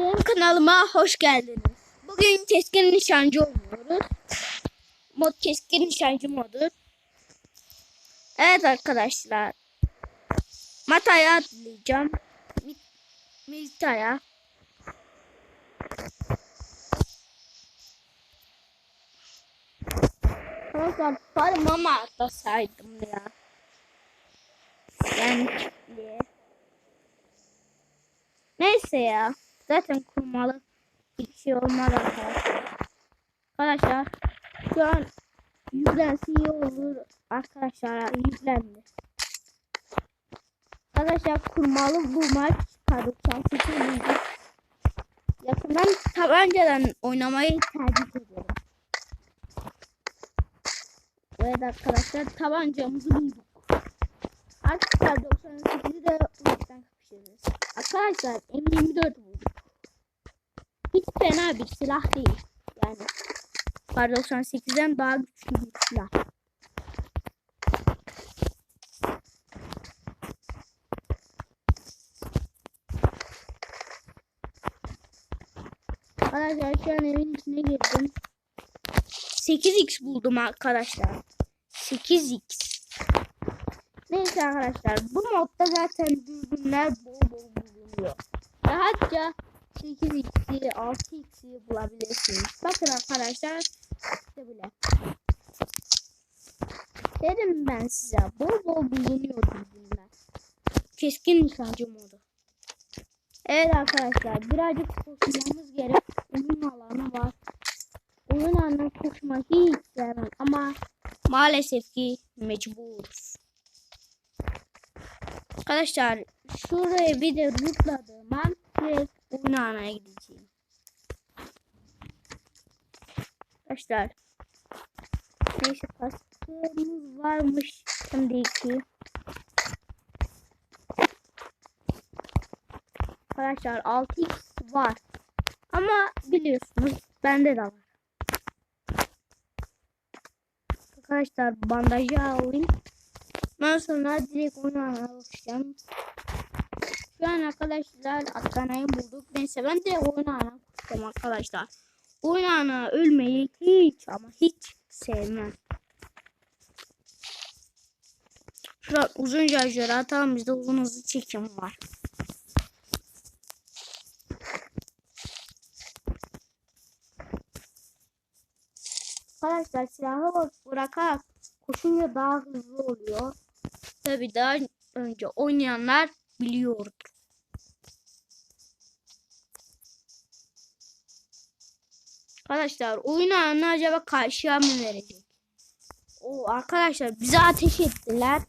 Benim kanalıma hoş geldiniz. Bugün keskin nişancı oynuyoruz. Mod keskin nişancı modu. Evet arkadaşlar. Mata'ya atlayacağım. Mi- Milita'ya. Arkadaşlar parmağıma atlasaydım ya. Yani. Neyse ya. Zaten kurmalı bir şey olmaz arkadaşlar. Arkadaşlar şu an yüklense iyi olur. Arkadaşlar yüklendi. Arkadaşlar kurmalı bu maç çıkardık. Şanslı. Yakından tabancadan oynamayı tercih ediyorum. Evet arkadaşlar tabancamızı bulduk. Arkadaşlar 98'i de uzaktan kapışırız. Arkadaşlar M24 bulduk. Hiç fena bir silah değil. Yani Kar 98'den daha güçlü bir silah. Arkadaşlar şu an evin içine girdim. 8x buldum arkadaşlar. 8x. Neyse arkadaşlar bu modda zaten dürbünler bol bol bulunuyor. Rahatça 8x'i 6x'i bulabilirsiniz. Bakın arkadaşlar işte bile. Dedim ben size bol bol bulunuyor dürbünler. Keskin nişancı modu. Evet arkadaşlar birazcık koşmamız gerek. Oyun alanı var. Oyun alanına koşmayı hiç sevmem ama maalesef ki mecburuz. Arkadaşlar şuraya bir de rutladığım an direkt oyun alanına gideceğim. Arkadaşlar neyse kaskımız varmış şimdi ki. Arkadaşlar 6x var. Ama biliyorsunuz bende de var. Arkadaşlar bandajı alayım. Ondan sonra direkt oynamaya başlayacağım. Şu an arkadaşlar atlanayı bulduk. Neyse ben de oynamaya koşacağım arkadaşlar. Oynana ölmeyi hiç ama hiç sevmem. Şurada uzun şarjörü atalım bizde uzun hızlı çekim var. Arkadaşlar silahı bırakarak koşunca daha hızlı oluyor. Tabi daha önce oynayanlar biliyordur. Arkadaşlar oyun anı acaba karşıya mı verecek? O arkadaşlar bize ateş ettiler.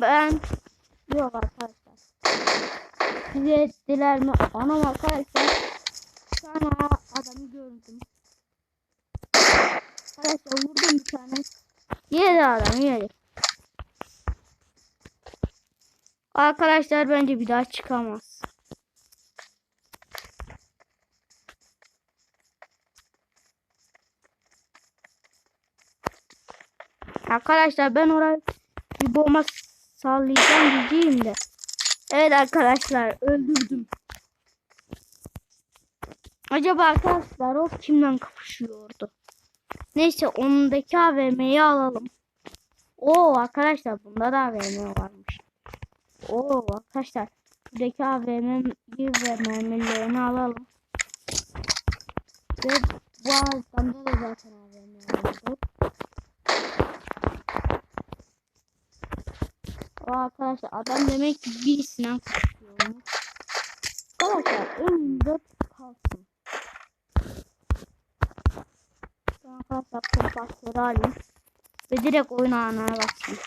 Ben yok arkadaşlar. Bize ettiler mi? Anam arkadaşlar. An adamı gördüm. Arkadaşlar vurdum bir tane. Yedi adam yedi. Arkadaşlar bence bir daha çıkamaz. Arkadaşlar ben oraya bir bomba sallayacağım diyeceğim de. Evet arkadaşlar öldürdüm. Acaba arkadaşlar o kimden kapışıyordu? Neyse ondaki AVM'yi alalım. Oo arkadaşlar bunda da AVM varmış. Oo arkadaşlar buradaki AVM'yi ve mermilerini alalım. Ve bu adamda da zaten AVM vardı. Arkadaşlar adam demek ki birisinden kaçıyormuş. Arkadaşlar önümde kalsın. Ben arkadaşlar kompasları alayım. Ve direkt oyun anına basayım.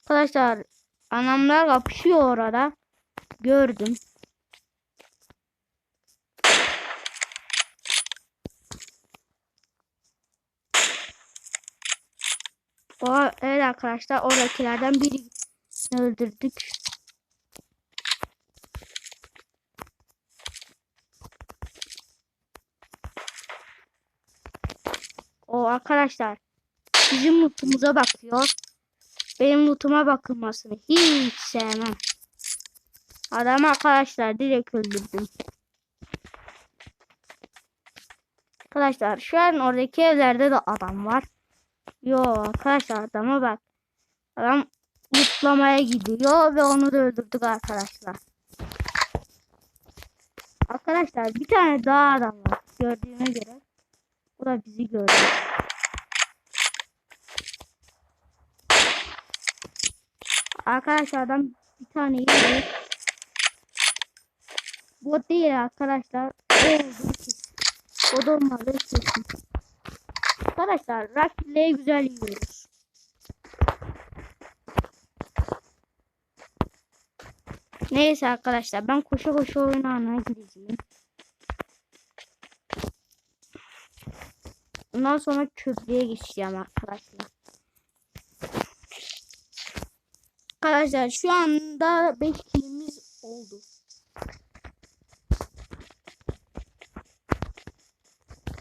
Arkadaşlar anamlar kapışıyor orada. Gördüm. O, evet arkadaşlar oradakilerden biri öldürdük. O arkadaşlar bizim mutlumuza bakıyor. benim lootuma bakılmasını hiç sevmem. Adam arkadaşlar direkt öldürdüm. Arkadaşlar şu an oradaki evlerde de adam var. Yo arkadaşlar adama bak. Adam lootlamaya gidiyor ve onu da öldürdük arkadaşlar. Arkadaşlar bir tane daha adam var. Gördüğüme göre. O da bizi gördü. Arkadaşlar adam bir tane yedi. Bu değil arkadaşlar. O kesin. O da kesin. Arkadaşlar rakipleri güzel yiyoruz. Neyse arkadaşlar ben koşa koşa oyun anına gideceğim. Ondan sonra köprüye geçeceğim arkadaşlar. Arkadaşlar şu anda 5 kilimiz oldu.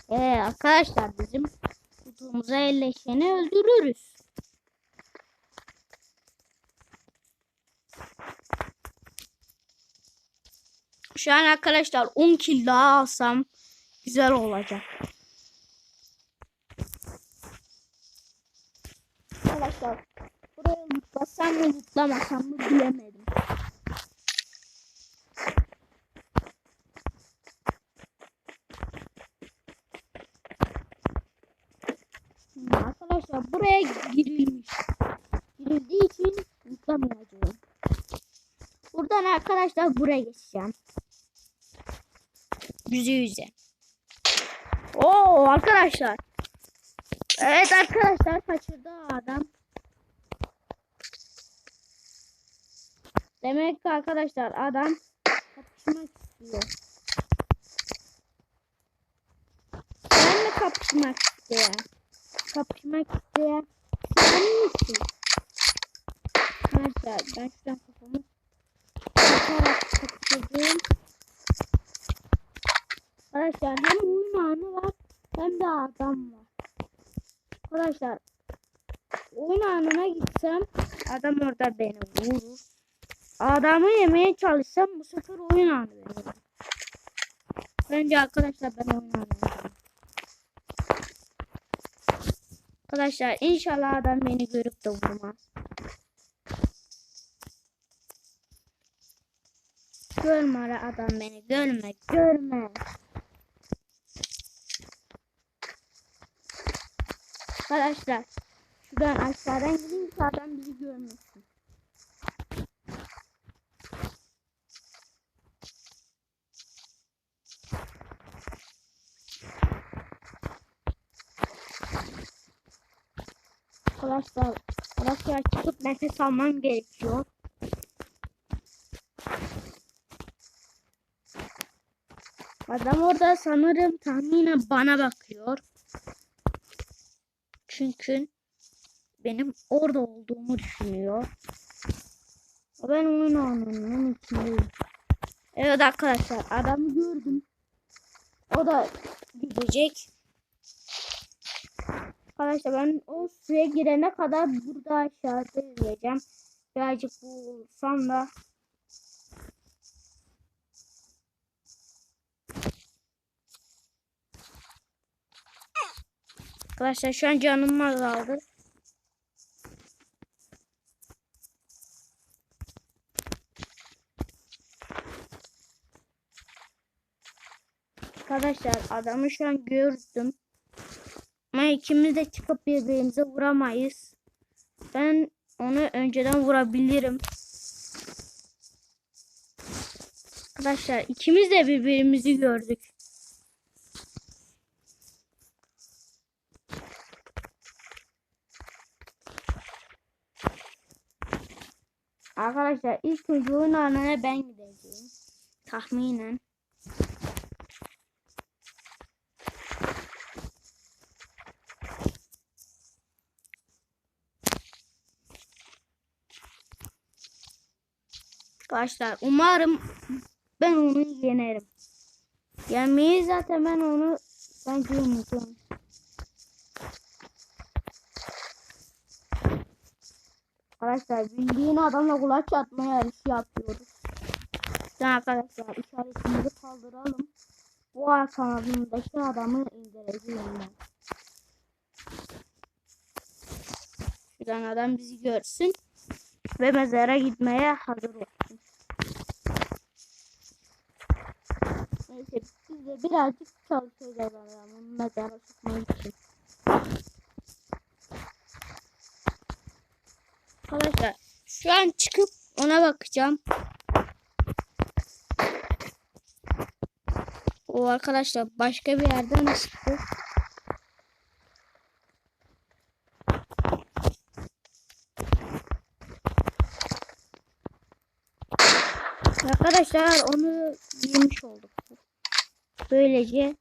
Ee, arkadaşlar bizim kutuğumuza elleşeni öldürürüz. Şu an arkadaşlar 10 kill daha alsam güzel olacak. Arkadaşlar buraya mutlasam mı mutlamasam mı bilemedim. Şimdi arkadaşlar buraya girilmiş. Girildiği için mutlamayacağım. Buradan arkadaşlar buraya geçeceğim. Yüze yüze. Oo arkadaşlar. Evet arkadaşlar kaçırdı adam. Demek ki arkadaşlar adam kapışmak istiyor. Ben mi kapışmak isteyen? Kapışmak isteyen sen misin? Arkadaşlar ben şuradan kafamı kapıştırdım. Arkadaşlar hem oyun anı var hem de adam var. Arkadaşlar oyun anına gitsem adam orada beni vurur. Adamı yemeye çalışsam bu sefer oyun anı vurur. Bence arkadaşlar ben oyun anına gidiyorum. Arkadaşlar inşallah adam beni görüp de vurmaz. Görme ara adam beni görme görme. Arkadaşlar şuradan aşağıdan gideyim ki adam bizi görmesin. Arkadaşlar arkadaşlar çıkıp nefes almam gerekiyor. Adam orada sanırım tahminen bana bakıyor. Çünkü benim orada olduğumu düşünüyor. Ben oyun içindeyim. Evet arkadaşlar adamı gördüm. O da gidecek. Arkadaşlar ben o suya girene kadar burada aşağıda yürüyeceğim. Birazcık boğulsam da Arkadaşlar şu an canım azaldı. Arkadaşlar adamı şu an gördüm. Ama ikimiz de çıkıp birbirimize vuramayız. Ben onu önceden vurabilirim. Arkadaşlar ikimiz de birbirimizi gördük. Arkadaşlar ilk önce oyun alanına ben gideceğim. Tahminen. Arkadaşlar umarım ben onu yenerim. Yenmeyi zaten ben onu bence yeneceğim. Arkadaşlar bildiğin adamla kulaç atma yarışı yapıyoruz. Şimdi arkadaşlar işaretimizi kaldıralım. Bu ay kanalındaki adamı indireceğim ben. Şuradan adam bizi görsün. Ve mezara gitmeye hazır olsun. Neyse biz de birazcık çalışacağız adamın mezara sokmak için. Arkadaşlar şu an çıkıp ona bakacağım. O arkadaşlar başka bir yerden çıktı. Arkadaşlar onu yemiş olduk. Böylece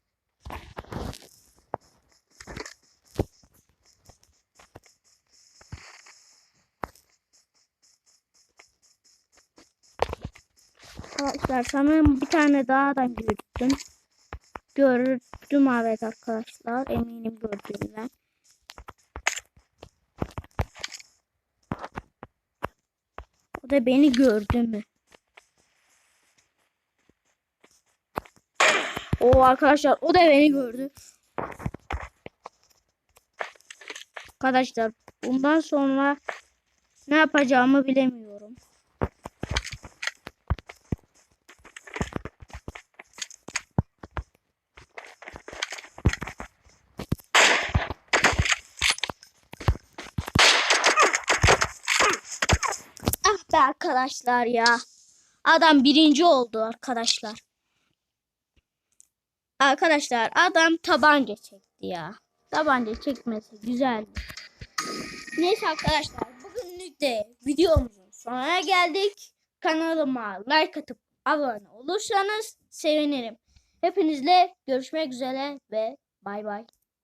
Arkadaşlar sanırım bir tane daha adam gördüm. Gördüm evet arkadaşlar. Eminim gördüğümden. O da beni gördü mü? O arkadaşlar o da beni gördü. Arkadaşlar bundan sonra ne yapacağımı bilemiyorum. Arkadaşlar ya. Adam birinci oldu arkadaşlar. Arkadaşlar adam tabanca çekti ya. Tabanca çekmesi güzel. Neyse arkadaşlar bugünlük de videomuzun sonuna geldik. Kanalıma like atıp abone olursanız sevinirim. Hepinizle görüşmek üzere ve bay bay.